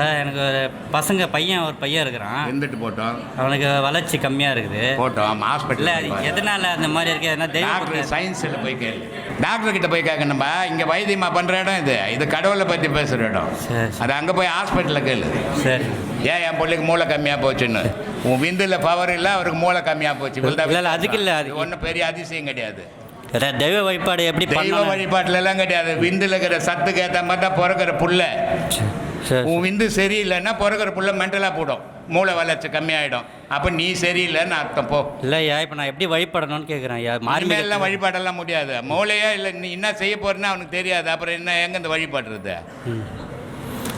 எனக்கு ஒரு பசங்க பையன் ஒரு பையன் இருக்கிறான். இருந்துட்டு போட்டோம். அவனுக்கு வளர்ச்சி கம்மியாக இருக்குது. போட்டோம். ஹாஸ்பிட்டல் எதனால அந்த மாதிரி இருக்கு? எதனா டாக்டர் சயின்ஸில் போய் கேளு. டாக்டர் கிட்ட போய் கேட்கணும்பா இங்கே வைத்தியமா பண்ணுற இடம் இது. இது கடவுளை பற்றி பேசுகிற இடம். அது அங்கே போய் ஹாஸ்பிட்டலில் கேளு. சரி. ஏன் என் பிள்ளைக்கு மூளை கம்மியாக போச்சுன்னு? உன் விந்துல பவர் இல்லை அவருக்கு மூளை கம்மியாக போச்சு. இல்ல, அதுக்கு இல்ல, அதுக்கு- ஒன்றும் பெரிய அதிசயம் கிடையாது. தெய்வ வழிபாடு எப்படி தெய்வ வழிபாட்டுல எல்லாம் கிடையாது. விந்துல இருக்கிற சத்துக்கு ஏற்ற மாதிரி தான் பிறக்கிற புள்ள. உன் விந்து சரியில்லைன்னா பிறக்கிற புள்ள மென்டலாக போடும். மூளை வளர்ச்சி கம்மியாயிடும். அப்போ நீ சரியில்லைன்னு அர்த்தம் போ. இல்லையா இப்போ நான் எப்படி வழிபடணும்னு கேட்குறேன் ஐயா மார்மி எல்லாம் வழிபாடெல்லாம் முடியாது. மூளையா இல்லை நீ என்ன செய்ய போறேன்னு அவனுக்கு தெரியாது. அப்புறம் என்ன எங்க இந்த வழிபடுறது?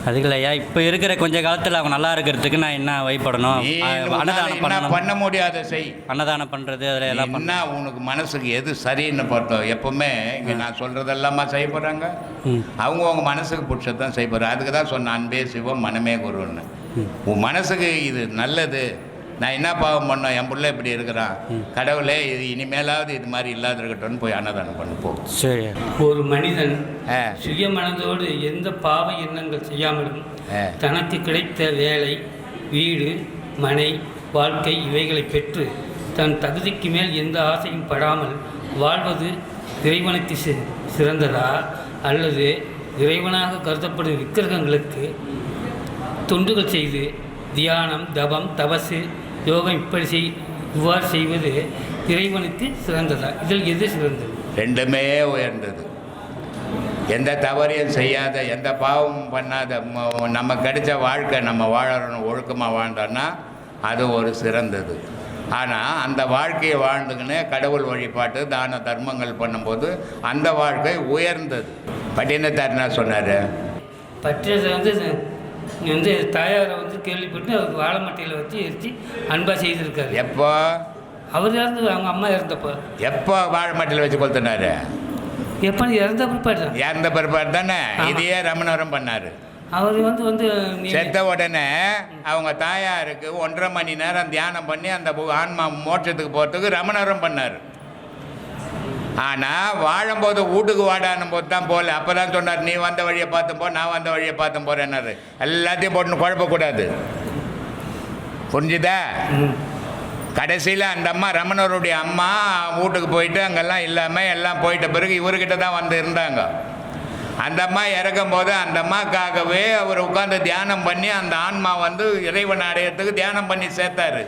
அதுக்கு இல்லையா இப்போ இருக்கிற கொஞ்ச காலத்தில் அவங்க நல்லா இருக்கிறதுக்கு நான் என்ன வழிபடணும்? நீ அன்னதானம் என்ன பண்ணணும். பண்ண முடியாத செய். அன்னதானம் பண்ணுறது அதில் எல்லாம் பண்ண என்ன உனக்கு மனசுக்கு எது சரின்னு பார்த்தோம் எப்பவுமே இங்க நான் சொல்றதெல்லாமா செய்ய போறாங்க? ம். அவங்க அவங்க மனசுக்கு பிடிச்சது தான் செய்ய போறாங்க. அதுக்கு தான் சொன்ன அன்பே சிவம் மனமே குருன்னு. உன் மனசுக்கு இது நல்லது நான் என்ன பாவம் பண்ணோம்? என் புள்ள இப்படி இருக்கிறான் கடவுளே இது இனிமேலாவது இது மாதிரி இல்லாத இருக்கட்டும்னு போய் அன்னதானம் பண்ணு போ. சரி. ஒரு மனிதன். சுய மனதோடு எந்த பாவ எண்ணங்கள் செய்யாமலும். தனக்கு கிடைத்த வேலை வீடு மனை வாழ்க்கை இவைகளை பெற்று தன் தகுதிக்கு மேல் எந்த ஆசையும் படாமல் வாழ்வது இறைவனுக்கு சிறந்ததா? அல்லது இறைவனாக கருதப்படும் விக்கிரகங்களுக்கு தொண்டுகள் செய்து தியானம் தபம் தபசு யோகம் இப்படி செய் இவ்வாறு செய்வது இறைவனுக்கு சிறந்ததா? இதில் எது சிறந்தது? ரெண்டுமே உயர்ந்தது. எந்த தவறையும் செய்யாத எந்த பாவமும் பண்ணாத நம்ம கிடைச்ச வாழ்க்கை நம்ம வாழறோம் ஒழுக்கமாக வாழ்ந்தோன்னா அது ஒரு சிறந்தது. ஆனால் அந்த வாழ்க்கையை வாழ்ந்துக்கின்னு கடவுள் வழிபாட்டு தான தர்மங்கள் பண்ணும்போது அந்த வாழ்க்கை உயர்ந்தது. பட்டினத்தார் என்ன சொன்னார்? பற்றியதை வந்து வந்து தாயாரை வந்து கேள்விப்பட்டு அவர் வாழை மட்டையில் வச்சு எரிச்சு அன்பாக செய்திருக்காரு. எப்போ? அவர் இறந்து அவங்க அம்மா இறந்தப்போ. எப்போ வாழை மட்டில் வச்சு கொளுத்தினாரு எப்போ இறந்த பிற்பாடு தான். இறந்த பிற்பாடு தானே. இதையே ரமணவரம் பண்ணார். அவர் வந்து வந்து செத்த உடனே அவங்க தாயாருக்கு ஒன்றரை மணி நேரம் தியானம் பண்ணி அந்த ஆன்மா மோட்சத்துக்கு போகிறதுக்கு ரமணரம் பண்ணார். ஆனால் வாழும்போது வீட்டுக்கு வாடானும் போது தான் போகல அப்போ தான் சொன்னார் நீ வந்த வழியை பார்த்து போ நான் வந்த வழியை பார்த்து போகிறேன்னாரு எல்லாத்தையும் போட்டு குழப்பக்கூடாது. புரிஞ்சுதா. கடைசியில் அந்த அம்மா ரமணருடைய அம்மா வீட்டுக்கு போயிட்டு அங்கெல்லாம் இல்லாமல் எல்லாம் போயிட்ட பிறகு இவர்கிட்ட தான் வந்து இருந்தாங்க. அந்த அம்மா இறக்கும் போது அந்த அம்மாக்காகவே அவர் உட்கார்ந்து தியானம் பண்ணி அந்த ஆன்மா வந்து இறைவன் அடையறதுக்கு தியானம் பண்ணி சேர்த்தாரு.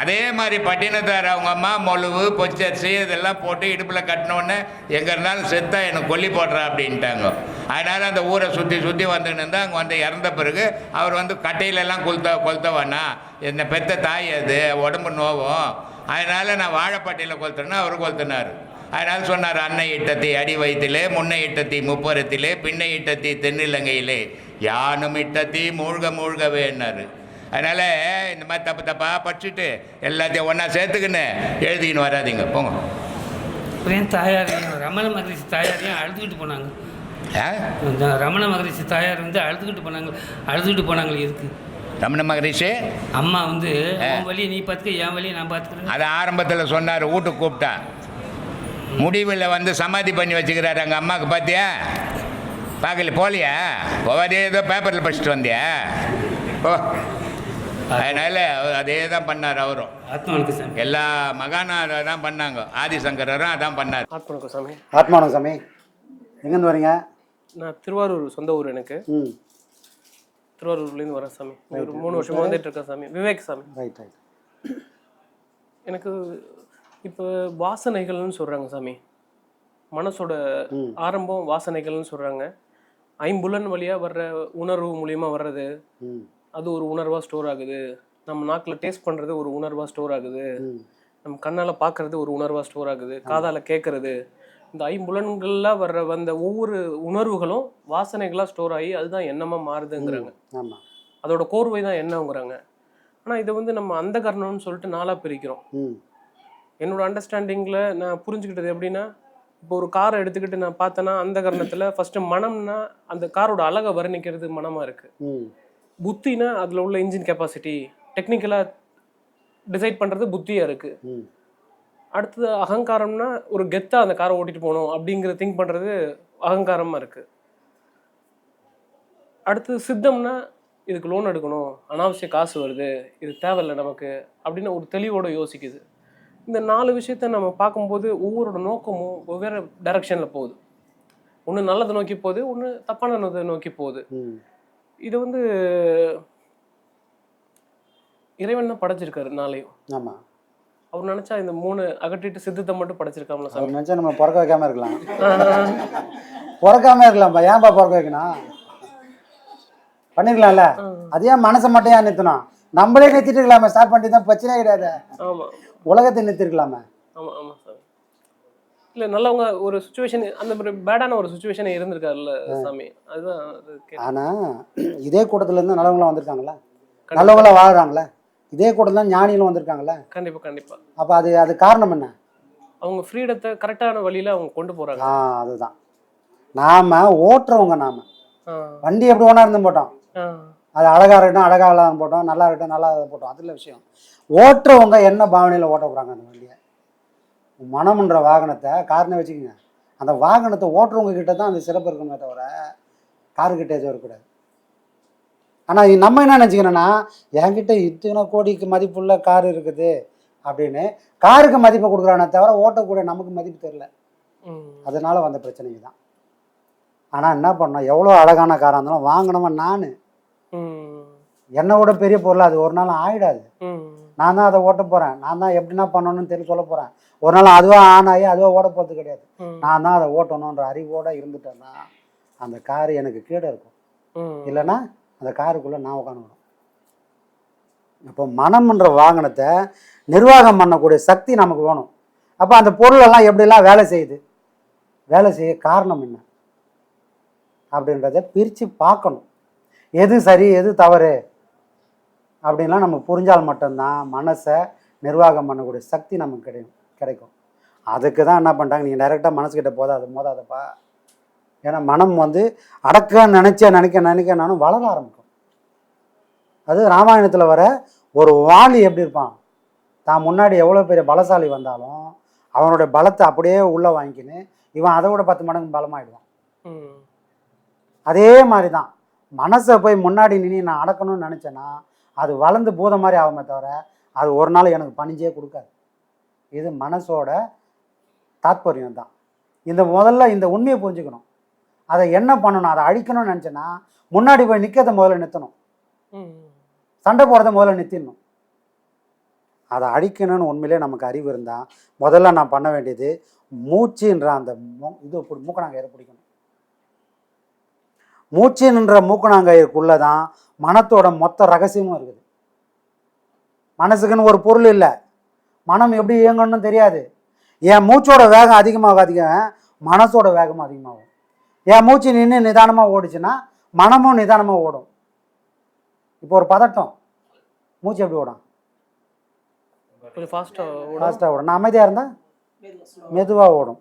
அதே மாதிரி பட்டினத்தார் அவங்க அம்மா மொழுவு பொச்சரிசி இதெல்லாம் போட்டு இடுப்பில் கட்டினோடனே எங்கே இருந்தாலும் செத்தா எனக்கு கொல்லி போடுறா அப்படின்ட்டாங்க. அதனால் அந்த ஊரை சுற்றி சுற்றி வந்துன்னு இருந்தால் அங்கே வந்து இறந்த பிறகு அவர் வந்து கட்டையிலெல்லாம் கொளுத்த கொளுத்தவானா? என்ன பெத்த தாய் அது உடம்பு நோவும். அதனால் நான் வாழைப்பட்டையில் கொளுத்துறேன்னா அவர் கொளுத்துனார். அதனால் சொன்னார் அன்னை இட்டத்தி அடி வயிற்றிலே முன்னை இட்டத்தி முப்புறத்திலே பின்னை இட்டத்தி தென்னிலங்கையிலே. யானும் இட்டத்தி மூழ்க மூழ்கவேன்னாரு அதனால் இந்த மாதிரி தப்பு தப்பாக படிச்சுட்டு எல்லாத்தையும் ஒன்றா சேர்த்துக்கின்னு எழுதிக்கின்னு வராதீங்க. போங்க. அப்புறம் தாயாரையும் ரமண மகரிஷி தாயாரையும் அழுதுகிட்டு போனாங்க? ரமண மகரிஷி தாயார் வந்து அழுதுகிட்டு போனாங்க அழுதுகிட்டு போனாங்களே எதுக்கு? ரமண மகரிஷி? அம்மா வந்து. உன் வழியை நீ பார்த்துக்க என் வழியை நான் பார்த்துக்கிறேன். அது ஆரம்பத்தில் சொன்னார் வீட்டுக்கு கூப்பிட்டா. முடிவில் வந்து சமாதி பண்ணி வச்சுக்கிறாரு அங்கே அம்மாவுக்கு பார்த்தியா பார்க்கல போலியா? போவாதே ஏதோ பேப்பரில் படிச்சுட்டு வந்தியா? ஓ அதனால் அதே தான் பண்ணார் அவரும். எல்லா மகானும் அதை தான் பண்ணாங்க. ஆதிசங்கரரும் அதான் பண்ணார். ஆத்மனுக்கு சாமி ஆத்மானம் சாமி எங்கேருந்து வரீங்க? நான் திருவாரூர் சொந்த ஊர் எனக்கு. ம். திருவாரூர்லேருந்து வரேன் சாமி. ஒரு மூணு வருஷமா வந்துட்டு இருக்கேன் சாமி. விவேக் சாமி. ரைட் ரைட் எனக்கு இப்போ வாசனைகள்னு சொல்றாங்க சாமி. மனசோட ஆரம்பம் வாசனைகள்னு சொல்றாங்க. ஐம்புலன் வழியா வர்ற உணர்வு மூலியமா வர்றது. ம். அது ஒரு உணர்வா ஸ்டோர் ஆகுது. நம்ம நாக்கில் டேஸ்ட் பண்றது ஒரு உணர்வா ஸ்டோர் ஆகுது. நம்ம கண்ணால பார்க்கறது ஒரு உணர்வா ஸ்டோர் ஆகுது. காதால கேட்கறது இந்த ஐம்புலன்கள்ல வர்ற வந்த ஒவ்வொரு உணர்வுகளும் வாசனைகளா ஸ்டோர் ஆகி அதுதான் எண்ணமா மாறுதுங்கிறாங்க. அதோட கோர்வை தான் எண்ணங்கிறாங்க. ஆனால் இதை வந்து நம்ம அந்த கர்ணம்னு சொல்லிட்டு நாளாக பிரிக்கிறோம். என்னோட அண்டர்ஸ்டாண்டிங்கில் நான் புரிஞ்சுக்கிட்டது எப்படின்னா இப்போ ஒரு காரை எடுத்துக்கிட்டு நான் பார்த்தேன்னா அந்த கர்ணத்தில் ஃபஸ்ட்டு மனம்னா அந்த காரோட அழகை வர்ணிக்கிறது மனமாக இருக்குது புத்தினா அதில் உள்ள இன்ஜின் கெப்பாசிட்டி டெக்னிக்கலாக டிசைட் பண்ணுறது புத்தியாக இருக்குது அடுத்தது அகங்காரம்னா ஒரு கெத்தாக அந்த காரை ஓட்டிட்டு போகணும் அப்படிங்கிற திங்க் பண்ணுறது அகங்காரமாக இருக்குது அடுத்தது சித்தம்னா இதுக்கு லோன் எடுக்கணும் அனாவசிய காசு வருது இது தேவையில்லை நமக்கு அப்படின்னு ஒரு தெளிவோட யோசிக்குது. இந்த நாலு விஷயத்த நம்ம பார்க்கும்போது ஒவ்வொருட நோக்கமும் வெவ்வேறு டைரக்ஷனில் போகுது. ஒன்று நல்லதை நோக்கி போகுது ஒன்று தப்பானதை நோக்கி போகுது. இது வந்து இறைவன் தான் படைச்சிருக்காரு நாளையும். ஆமாம் அவர் நினைச்சா இந்த மூணு அகற்றிட்டு சித்தத்தை மட்டும் படைச்சிருக்காமல அவர் நினச்சா நம்ம பிறக்க வைக்காம இருக்கலாம். பிறக்காம இருக்கலாம்ப்பா ஏன்பா பிறக்க வைக்கணும்? பண்ணிருக்கலாம்ல? அது மனசை மட்டும் ஏன் நிறுத்தணும்? நம்மளே நிறுத்திட்டு இருக்கலாமே. ஸ்டார்ட் பண்ணிட்டு தான் பிரச்சனையே கிடையாது. ஆமா. உலகத்தை நிறுத்திருக்கலாமே. ஆமா ஆமா. சாமி இல்ல நல்லவங்க ஒரு சுச்சுவேஷன் அந்த பேடான ஒரு சுச்சுவேஷன் இருந்திருக்காருல்ல சாமி. அதுதான் ஆனால் இதே கூட்டத்துல இருந்து நல்லவங்களாம் வந்திருக்காங்களா நல்லவங்களாம் வாழ்கிறாங்களே இதே கூட்டத்தில் தான் ஞானிகளும் வந்திருக்காங்களே கண்டிப்பா கண்டிப்பா. அப்போ அது அது காரணம் என்ன? அவங்க ஃப்ரீடத்தை கரெக்டான வழியில அவங்க கொண்டு போறாங்க. ஆ அதுதான். நாம ஓட்டுறவங்க நாம. வண்டி எப்படி வேணா இருந்து போட்டோம். அது அழகா இருக்கட்டும் அழகா இல்லாம போட்டோம் நல்லா இருக்கட்டும் நல்லா போட்டோம். அதில் விஷயம். ஓட்டுறவங்க என்ன பாவனையில் ஓட்ட போகிறாங்க அந்த வண்டியை? மனம்ன்ற வாகனத்தை காரணம் வச்சுக்கோங்க. அந்த வாகனத்தை ஓட்டுறவங்க கிட்ட தான் அந்த சிறப்பு இருக்குமே தவிர காருக்கிட்ட எதுவும் இருக்கக்கூடாது. ஆனால் நம்ம என்ன நினச்சிக்கணும்னா என்கிட்ட இத்தனை கோடிக்கு மதிப்புள்ள கார் இருக்குது அப்படின்னு காருக்கு மதிப்பை கொடுக்குறானே தவிர ஓட்டக்கூடிய நமக்கு மதிப்பு தெரில அதனால வந்த பிரச்சனைங்க தான். ஆனால் என்ன பண்ணோம் எவ்வளோ அழகான காராக இருந்தாலும் வாங்கினவன் நான்? ம், என்னை விட பெரிய பொருள் அது? ஒரு நாள் ஆயிடாது. ம், நான் தான் அதை ஓட்ட போகிறேன் நான் தான் எப்படின்னா பண்ணணும்னு தெரிஞ்சு சொல்ல போகிறேன் ஒரு நாள் அதுவாக ஆன் ஆகி அதுவாக ஓட போகிறது கிடையாது. நான் தான் அதை ஓட்டணுன்ற அறிவோட இருந்துட்டேன்னா அந்த கார் எனக்கு கீழே இருக்கும். இல்லைன்னா அந்த காருக்குள்ளே நான் உட்காந்துக்கணும் இப்போ மனம்ன்ற வாகனத்தை நிர்வாகம் பண்ணக்கூடிய சக்தி நமக்கு வேணும். அப்போ அந்த பொருளெல்லாம் எப்படிலாம் வேலை செய்யுது? வேலை செய்ய காரணம் என்ன? அப்படின்றத பிரித்து பார்க்கணும். எது சரி எது தவறு? அப்படின்லாம் நம்ம புரிஞ்சால் மட்டும்தான் மனசை நிர்வாகம் பண்ணக்கூடிய சக்தி நமக்கு கிடைக்கும். கிடைக்கும். அதுக்கு தான் என்ன பண்ணிட்டாங்க நீங்கள் டைரெக்டாக மனசுக்கிட்ட போதாது மோதாதப்பா. ஏன்னா மனம் வந்து அடக்க நினைச்ச நினைக்க நினைக்க நானும் வளர ஆரம்பிக்கும். அது ராமாயணத்தில் வர ஒரு வாலி எப்படி இருப்பான்? தான் முன்னாடி எவ்வளோ பெரிய பலசாலி வந்தாலும் அவனுடைய பலத்தை அப்படியே உள்ளே வாங்கிக்கின்னு இவன் அதை விட பத்து மடங்கு பலமாயிடுவான். அதே மாதிரி தான் மனசை போய் முன்னாடி நின்று நான் அடக்கணும்னு நினச்சேன்னா அது வளர்ந்து பூத மாதிரி ஆகுமே தவிர அது ஒரு நாள் எனக்கு பணிஞ்சே கொடுக்காது. இது மனசோட தாத்பரியம் தான். இந்த முதல்ல இந்த உண்மையை புரிஞ்சுக்கணும். அதை என்ன பண்ணணும்? அதை அழிக்கணும்னு நினச்சேன்னா முன்னாடி போய் நிற்கிறத முதல்ல நிறுத்தணும். சண்டை போடுறத முதல்ல நிறுத்திடணும். அதை அழிக்கணும்னு உண்மையிலே நமக்கு அறிவு இருந்தால் முதல்ல நான் பண்ண வேண்டியது மூச்சுன்ற அந்த இது மூக்கணாங்கயிறு பிடிக்கணும். மூச்சுன்ற மூக்கணாங்கயிறுக்குள்ளே தான் மனத்தோட மொத்த ரகசியமும் இருக்குது. மனசுக்குன்னு ஒரு பொருள் இல்லை. மனம் எப்படி இயங்கணும்னு தெரியாது. என் மூச்சோட வேகம் அதிகமாக அதிக மனசோட வேகமும் அதிகமாகும். என் மூச்சு நின்று நிதானமாக ஓடுச்சுன்னா மனமும் நிதானமாக ஓடும். இப்போ ஒரு பதட்டம். மூச்சு எப்படி ஓடும்? கொஞ்சம் ஃபாஸ்ட்டாக ஃபாஸ்ட்டாக ஓடும். நான் அமைதியாக இருந்தால் மெதுவாக ஓடும்.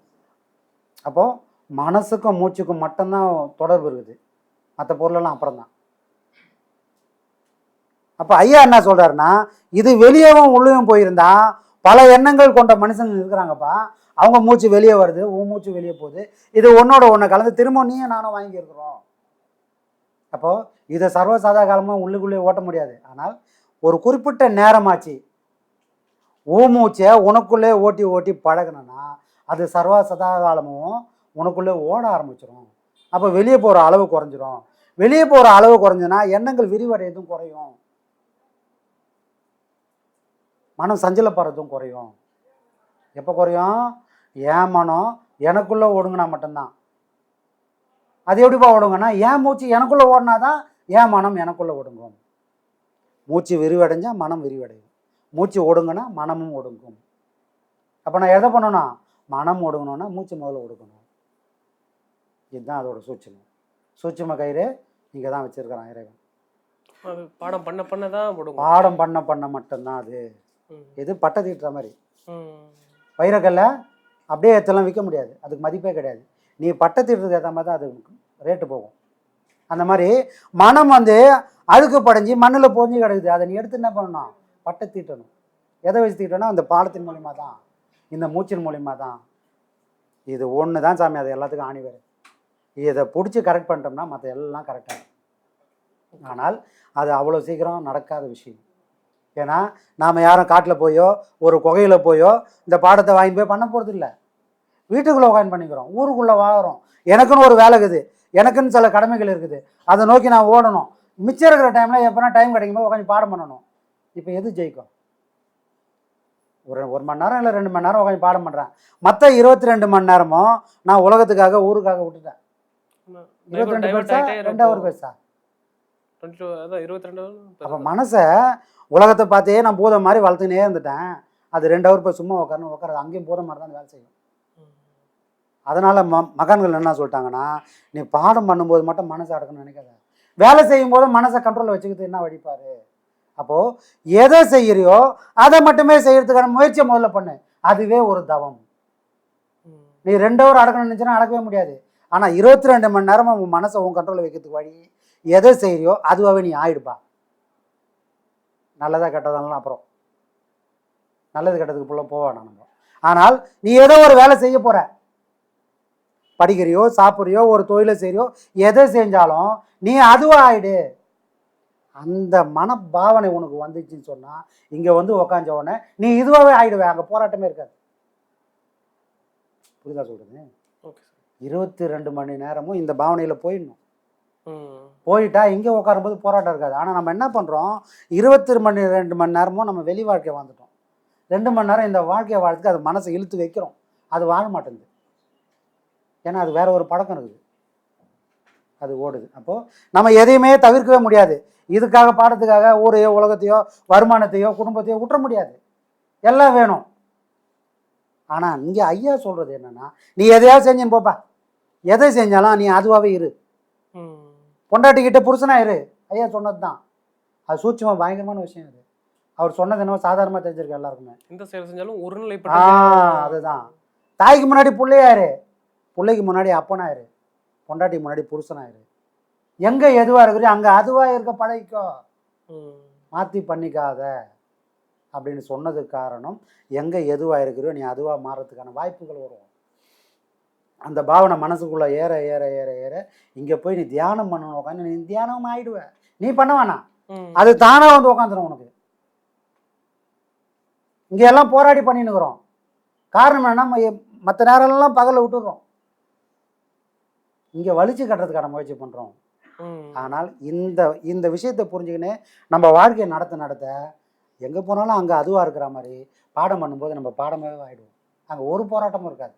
அப்போது மனசுக்கும் மூச்சுக்கும் மட்டும்தான் தொடர்பு இருக்குது. மற்ற பொருளெல்லாம் அப்புறம் தான் அப்போ ஐயா என்ன சொல்கிறாருன்னா இது வெளியவும் உள்ளேயும் போயிருந்தா பல எண்ணங்கள் கொண்ட மனுஷங்க இருக்கிறாங்கப்பா. அவங்க மூச்சு வெளியே வருது உன் மூச்சு வெளியே போகுது. இது ஒன்னோட ஒன்று கலந்து திரும்ப நீயும் நானும் வாங்கியிருக்கிறோம். அப்போது இதை சர்வசாதா காலமாக உள்ளுக்குள்ளே ஓட்ட முடியாது. ஆனால் ஒரு குறிப்பிட்ட நேரமாச்சு ஊமூச்சை உனக்குள்ளே ஓட்டி ஓட்டி பழகணும்னா அது சர்வ சதா காலமும் உனக்குள்ளே ஓட ஆரம்பிச்சிடும் அப்போ வெளியே போகிற அளவு குறைஞ்சிரும். வெளியே போகிற அளவு குறைஞ்சுன்னா எண்ணங்கள் விரிவடையதும் குறையும். மனம் சஞ்சலப்படுறதும் குறையும். எப்போ குறையும்? என் மனம் எனக்குள்ளே ஓடுங்கினா மட்டும்தான். அது எப்படிப்பா ஓடுங்கன்னா என் மூச்சு எனக்குள்ளே ஓடினா தான் என் மனம் எனக்குள்ளே ஒடுங்கும். மூச்சு விரிவடைஞ்சா மனம் விரிவடையும். மூச்சு ஒடுங்கினா மனமும் ஒடுங்கும். அப்போ நான் எதை பண்ணணும் மனம் ஒடுங்கணும்னா மூச்சு முதல்ல ஒடுக்கணும். இதுதான் அதோட சூட்சமம் சூட்சம கயிறு இங்கே தான் வச்சுருக்கிறான் இறைவன். பாடம் பண்ண பண்ண தான் பாடம் பண்ண பண்ண மட்டும்தான் அது. இது பட்டை தீட்டுற மாதிரி. வைரக்கல்ல அப்படியே எடுத்தெல்லாம் விற்க முடியாது. அதுக்கு மதிப்பே கிடையாது. நீ பட்டை தீட்டுறதுக்கு ஏற்ற மாதிரி தான் அது ரேட்டு போகும். அந்த மாதிரி மனம் வந்து அழுக்கு படைஞ்சு மண்ணில் பொறிஞ்சு கிடக்குது. அதை நீ எடுத்து என்ன பண்ணணும்? பட்டை தீட்டணும். எதை வச்சு தீட்டணும்? அந்த பாலத்தின் மூலிமா தான். இந்த மூச்சின் மூலிமா தான். இது ஒன்று தான் சாமி. அது எல்லாத்துக்கும் ஆணி வேறு. இதை பிடிச்சி கரெக்ட் பண்ணிட்டோம்னா மற்ற எல்லாம் கரெக்டாக ஆனால் அது அவ்வளோ சீக்கிரம் நடக்காத விஷயம். ஏன்னா நாம் யாரும் காட்டில் போயோ ஒரு குகையில் போயோ இந்த பாடத்தை வாங்கி போய் பண்ண போகிறது இல்லை. வீட்டுக்குள்ளே உட்காந்து பண்ணிக்கிறோம். ஊருக்குள்ளே வாங்குறோம். எனக்குன்னு ஒரு வேலை இருக்குது. எனக்குன்னு சில கடமைகள் இருக்குது. அதை நோக்கி நான் ஓடணும். மிச்சம் இருக்கிற டைமில் எப்போனா டைம் கிடைக்கும்போது உட்காந்து பாடம் பண்ணணும். இப்போ எது ஜெயிக்கும்? ஒரு ஒரு மணி நேரம் இல்லை ரெண்டு மணி நேரம் உட்காந்து பாடம் பண்ணுறேன் மற்ற இருபத்தி ரெண்டு மணி நேரமும் நான் உலகத்துக்காக ஊருக்காக விட்டுட்டேன். இருபத்தி ரெண்டு பேசா ஆயிட்டே இருக்கும். ரெண்டு ஹவர் பேசா 22 அதான் இருபத்தி ரெண்டு அப்போ மனசை உலகத்தை பார்த்தே நான் பூதம் மாதிரி வளர்த்துனே இருந்துட்டேன். அது ரெண்டு ஹவர் போய் சும்மா உட்காரணும் உட்காரது அங்கேயும் பூதம் மாதிரி தான் வேலை செய்யும். அதனால் ம மகான்கள் என்ன சொல்லிட்டாங்கன்னா நீ பாடம் பண்ணும்போது மட்டும் மனசை அடக்கணும்னு நினைக்காத. வேலை செய்யும் போது மனசை கண்ட்ரோலில் வச்சுக்கிட்டு என்ன வடிப்பார்? அப்போது எதை செய்கிறியோ அதை மட்டுமே செய்யறதுக்கான முயற்சியை முதல்ல பண்ணு. அதுவே ஒரு தவம். நீ ரெண்டு ஹவர் அடக்கணும்னு நினச்சினா அடக்கவே முடியாது. ஆனால் இருபத்தி ரெண்டு மணி நேரமும் உன் மனசை உன் கண்ட்ரோலில் வைக்கிறதுக்கு வழி எதை செய்கிறியோ அதுவாகவே நீ ஆயிடுப்பா. நல்லதா கெட்டதாலும் அப்புறம். நல்லது கெட்டதுக்கு புள்ள போவானா நம்ம. ஆனால் நீ ஏதோ ஒரு வேலை செய்ய போற. படிக்கிறியோ சாப்பிட்றியோ ஒரு தொழிலை செய்றியோ எதை செஞ்சாலும் நீ அதுவா ஆயிடு. அந்த மனபாவனை உனக்கு வந்துச்சுன்னு சொன்னா இங்க வந்து உக்காஞ்ச உடனே நீ இதுவாகவே ஆயிடுவே. அங்க போராட்டமே இருக்காது. புரியுதா சொல்றது? ஓகே இருபத்தி ரெண்டு மணி நேரமும் இந்த பாவனையில போயிடணும். போயிட்டா இங்கே உட்காரும்போது போராட்டம் இருக்காது. ஆனால் நம்ம என்ன பண்ணுறோம் இருபத்தி மணி ரெண்டு மணி நேரமும் நம்ம வெளி வாழ்க்கை வாழ்ந்துட்டோம். ரெண்டு மணி நேரம் இந்த வாழ்க்கையை வாழ்த்துக்கு அது மனசை இழுத்து வைக்கிறோம். அது வாழ மாட்டேங்குது. ஏன்னா அது வேற ஒரு பழக்கம் இருக்குது. அது ஓடுது. அப்போது நம்ம எதையுமே தவிர்க்கவே முடியாது. இதுக்காக பாடத்துக்காக ஊரையோ உலகத்தையோ வருமானத்தையோ குடும்பத்தையோ விட்டுற முடியாது. எல்லாம் வேணும். ஆனால் இங்கே ஐயா சொல்கிறது என்னென்னா நீ எதையாவது செஞ்சுன்னு போப்பா. எதை செஞ்சாலும் நீ அதுவாகவே இரு. பொண்டாட்டிக்கிட்ட புருஷனா இரு. ஐயா சொன்னது தான் அது சூட்சமாக பயங்கரமான விஷயம் அது அவர் சொன்னது என்னவோ சாதாரணமாக தெரிஞ்சிருக்கு எல்லாருக்குமே. எந்த செயல் செஞ்சாலும் ஒரு நிலை ஆ அதுதான். தாய்க்கு முன்னாடி பிள்ளையாரு பிள்ளைக்கு முன்னாடி அப்பனாயிரு பொண்டாட்டிக்கு முன்னாடி புருஷனாயிரு எங்கே எதுவாக இருக்கிறியோ அங்கே அதுவாக இருக்க பழகிக்கோ. மாற்றி பண்ணிக்காத. அப்படின்னு சொன்னதுக்கு காரணம் எங்கே எதுவாக இருக்கிறியோ நீ அதுவாக மாறதுக்கான வாய்ப்புகள் வரும். அந்த பாவனை மனசுக்குள்ளே ஏற ஏற ஏற ஏற இங்கே போய் நீ தியானம் பண்ணணும் உட்காந்து நீ தியானம் ஆயிடுவ. நீ பண்ண வேணாம். அது தானாக வந்து உட்காந்துரும் உனக்கு. இங்கே எல்லாம் போராடி பண்ணின்னுக்குறோம். காரணம் என்னன்னா மற்ற நேரம்லாம் பகலில் விட்டுடுறோம் இங்கே வலிச்சு கட்டுறதுக்கான முயற்சி பண்ணுறோம் ஆனால் இந்த இந்த விஷயத்தை புரிஞ்சுக்கின்னு நம்ம வாழ்க்கையை நடத்த நடத்த எங்கே போனாலும் அங்கே அதுவாக இருக்கிற மாதிரி பாடம் பண்ணும்போது நம்ம பாடமாகவே ஆகிடுவோம் அங்கே ஒரு போராட்டமும் இருக்காது.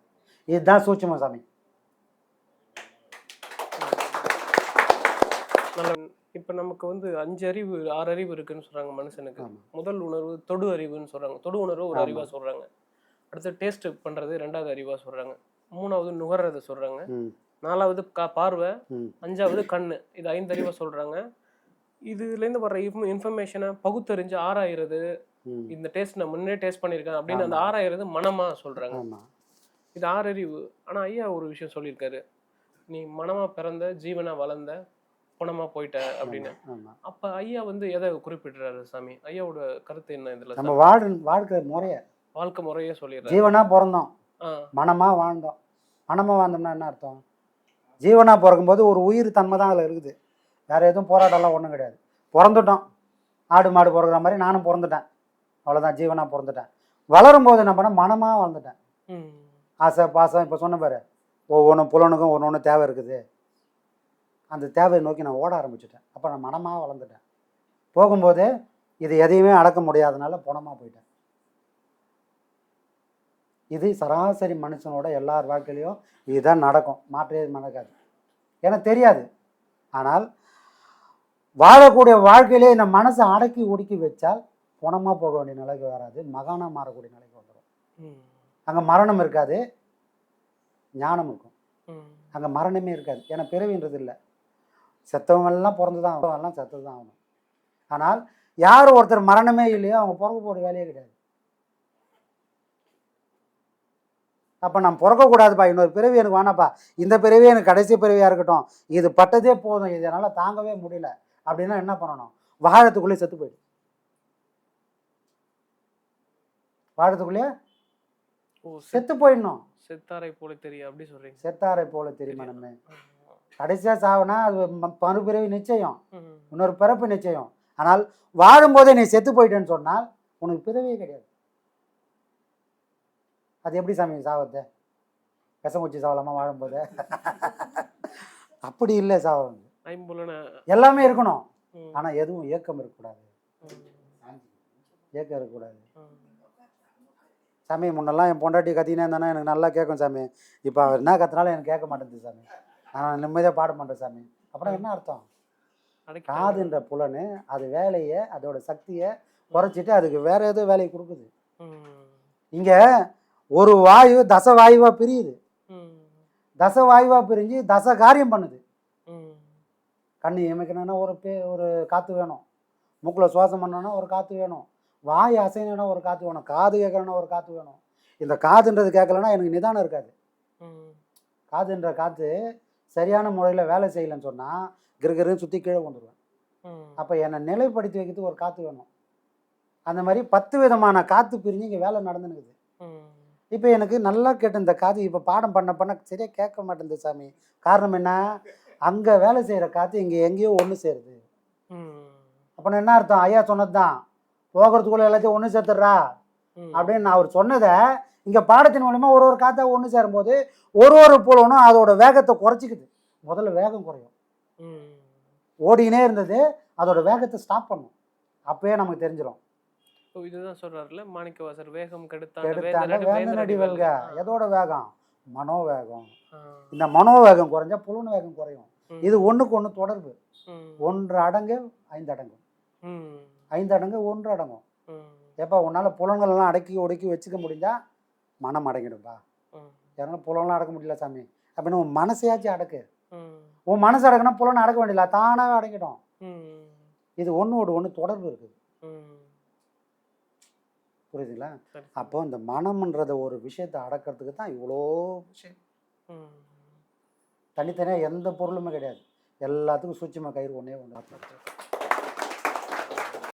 இதுதான் சூட்சும சாமி. இப்போ நமக்கு வந்து அஞ்சு அறிவு ஆறு அறிவு இருக்குன்னு சொல்றாங்க மனுஷனுக்கு. முதல் உணர்வு தொடு அறிவுன்னு சொல்றாங்க. தொடு உணர்வு ஒரு. அறிவா சொல்றாங்க. அடுத்து டேஸ்ட் பண்றது ரெண்டாவது அறிவா சொல்றாங்க. மூணாவது நுகர்றதை சொல்றாங்க. நாலாவது கா பார்வை. அஞ்சாவது கண்ணு. இது ஐந்து அறிவா சொல்றாங்க. இதுலேருந்து வர்ற இன்ஃபர்மேஷனை பகுத்தறிஞ்சு ஆராயிறது. இந்த டேஸ்ட் நான் முன்னே டேஸ்ட் பண்ணியிருக்கேன் அப்படின்னு அந்த ஆராயிறது மனமா சொல்றாங்க. இது ஆறறிவு. ஆனா ஐயா ஒரு விஷயம் சொல்லியிருக்காரு. நீ மனமா பிறந்த ஜீவனா வளர்ந்த பணமா போயிட்ட அப்படின்னு. அப்ப ஐயா வந்து எதை குறிப்பிடுறாரு சாமி? ஐயாவோட கருத்து என்ன இதுல நம்ம? வாழ் வாழ்க்கை முறைய. வாழ்க்கை முறையே சொல்லிடுறாரு. ஜீவனாக பிறந்தோம். மனமாக வாழ்ந்தோம். மனமாக வாழ்ந்தோம்னா என்ன அர்த்தம்? ஜீவனாக பிறக்கும்போது ஒரு உயிர் தன்மை தான் அதில் இருக்குது. வேறு எதுவும் போராட்டம்லாம் ஒன்றும் கிடையாது. பிறந்துட்டோம். ஆடு மாடு பிறகுற மாதிரி நானும் பிறந்துட்டேன். அவ்வளோதான் ஜீவனாக பிறந்துட்டேன். வளரும்போது என்ன பண்ண மனமாக வாழ்ந்துட்டேன் ம். ஆசை பாசம் இப்போ சொன்ன பாரு. ஒவ்வொன்றும் புலனுக்கும் ஒன்று ஒன்று தேவை இருக்குது. அந்த தேவையை நோக்கி நான் ஓட ஆரம்பிச்சிட்டேன். அப்போ நான் மனமாக வளர்ந்துட்டேன். போகும்போது இது எதையுமே அடக்க முடியாதனால புணமாக போயிட்டேன். இது சராசரி மனுஷனோட எல்லார் வாழ்க்கையிலையும் இதுதான் நடக்கும். மாற்றே நடக்காது. ஏன்னா தெரியாது. ஆனால் வாழக்கூடிய வாழ்க்கையிலே இந்த மனசை அடக்கி ஒடுக்கி வச்சால் பணமாக போக வேண்டிய நிலைக்கு வராது. மகானாக மாறக்கூடிய நிலைக்கு வந்துடும் அங்கே மரணம் இருக்காது. ஞானம் இருக்கும். அங்கே மரணமே இருக்காது. ஏன்னா பிறவின்றது இல்லை. செத்தவங்கெல்லாம் பிறந்து தான் எல்லாம் செத்து தான் ஆகணும். ஆனால் யார் ஒருத்தர் மரணமே இல்லையோ அவங்க பிறக்க போகிற வேலையே கிடையாது. அப்போ நான் பிறக்கக்கூடாதுப்பா. இன்னொரு பிறவி எனக்கு வேணாப்பா. இந்த பிறவி எனக்கு கடைசி பிறவியாக இருக்கட்டும். இது பட்டதே போதும். இது என்னால் தாங்கவே முடியல. அப்படின்னா என்ன பண்ணணும்? வாழத்துக்குள்ளே செத்து போயிடு. வாழத்துக்குள்ளேயே செத்து போயிடணும். செத்தாரை போல தெரியும் அப்படி சொல்றீங்க. செத்தாரை போல தெரியுமா நம்ம கடைசியாக சாவுனா அது மறுபிறவி நிச்சயம். இன்னொரு பிறப்பு நிச்சயம். ஆனால் வாழும்போதே நீ செத்து போயிட்டேன்னு சொன்னால் உனக்கு பிறவியே கிடையாது. அது எப்படி சாமி சாவத்தை? விஷமுச்சி சாவலாமா வாழும்போதே? அப்படி இல்லை சாவம் எல்லாமே இருக்கணும். ஆனால் எதுவும் ஏக்கம் இருக்கக்கூடாது. ஏக்கம் இருக்கக்கூடாது. சாமி முன்னெல்லாம் என் பொண்டாட்டி கத்தினே இருந்தானா எனக்கு நல்லா கேட்கும் சாமி. இப்போ அவர் என்ன கத்தினாலும் எனக்கு கேட்க மாட்டேங்குது சாமி. நான் நிம்மதியாக பாட மாட்டேன் சாமி. அப்புறம் என்ன அர்த்தம். காதுன்ற புலனு அது வேலையை அதோட சக்தியை குறைச்சிட்டு அதுக்கு வேற ஏதோ வேலையை கொடுக்குது. இங்கே ஒரு வாயு தச வாயுவாக பிரியுது. தச வாயுவாக பிரிஞ்சு தச காரியம் பண்ணுது. கண்ணு இமைக்கணும்னா ஒரு பே ஒரு காற்று வேணும். மூக்கில் சுவாசம் பண்ணணும்னா ஒரு காற்று வேணும். வாய் அசையணும்னா ஒரு காற்று வேணும் காது கேட்கணும்னா ஒரு காற்று வேணும். இந்த காதுன்றது கேட்கலன்னா எனக்கு நிதானம் இருக்காது. காதுன்ற காற்று சரியான முறையில் வேலை செய்யலைன்னு சொன்னால் கிருகிருன்னு சுற்றி கீழே கொண்டுருவேன். அப்போ என்னை நிலைப்படுத்தி வைக்கிறதுக்கு ஒரு காற்று வேணும். அந்த மாதிரி பத்து விதமான காற்று பிரிஞ்சு இங்கே வேலை நடந்துனுக்குது. இப்போ எனக்கு நல்லா கேட்ட இந்த காற்று இப்போ பாடம் பண்ண பண்ண சரியாக கேட்க மாட்டேங்குது சாமி. காரணம் என்ன? அங்கே வேலை செய்கிற காற்று இங்கே எங்கேயோ ஒன்று சேருது. அப்போ என்ன அர்த்தம்? ஐயா சொன்னது தான் போகிறதுக்குள்ளே எல்லாத்தையும் ஒன்று சேர்த்துடுறா. அப்படின்னு அவர் சொன்னதை இங்கே பாடத்தின் மூலிமா ஒரு ஒரு காற்றா ஒன்று சேரும்போது ஒரு ஒரு புலனும் அதோட வேகத்தை குறைச்சிக்குது முதல்ல வேகம் குறையும். ஓடினே இருந்தது அதோட வேகத்தை ஸ்டாப் பண்ணும் அப்பயே நமக்கு தெரிஞ்சிடும் ஓ, இதுதான் சொல்றாருல மாணிக்கவாசர் வேகம் நடி வெல்க வெல்க. எதோட வேகம் மனோவேகம். இந்த மனோவேகம் குறைஞ்சா புலன் வேகம் குறையும். இது ஒண்ணுக்கு ஒன்று தொடர்பு. ஒன்று அடங்கு ஐந்து அடங்கும். ஐந்து அடங்கு ஒன்று அடங்கும் ம். ஏப்பா உன்னால் புலன்கள் எல்லாம் அடக்கி ஒடுக்கி வச்சுக்க முடிஞ்சா மனம் அடங்கிடும்பா ம். யாராலும் புலன்லாம் அடக்க முடியல சாமி அப்படின்னு உன் மனசையாச்சும் அடக்கு. உன் மனசு அடக்குனா புலன் அடக்க வேண்டியல தானாகவே அடங்கிடும். இது ஒன்றோடு ஒன்று தொடர்பு இருக்குது. புரியுதுங்களா. அப்போ இந்த மனம்ன்றத ஒரு விஷயத்தை அடக்கிறதுக்கு தான் இவ்வளோ விஷயம். தனித்தனியாக எந்த பொருளுமே கிடையாது எல்லாத்துக்கும் சூட்சும கயிறு ஒன்றே ஒன்று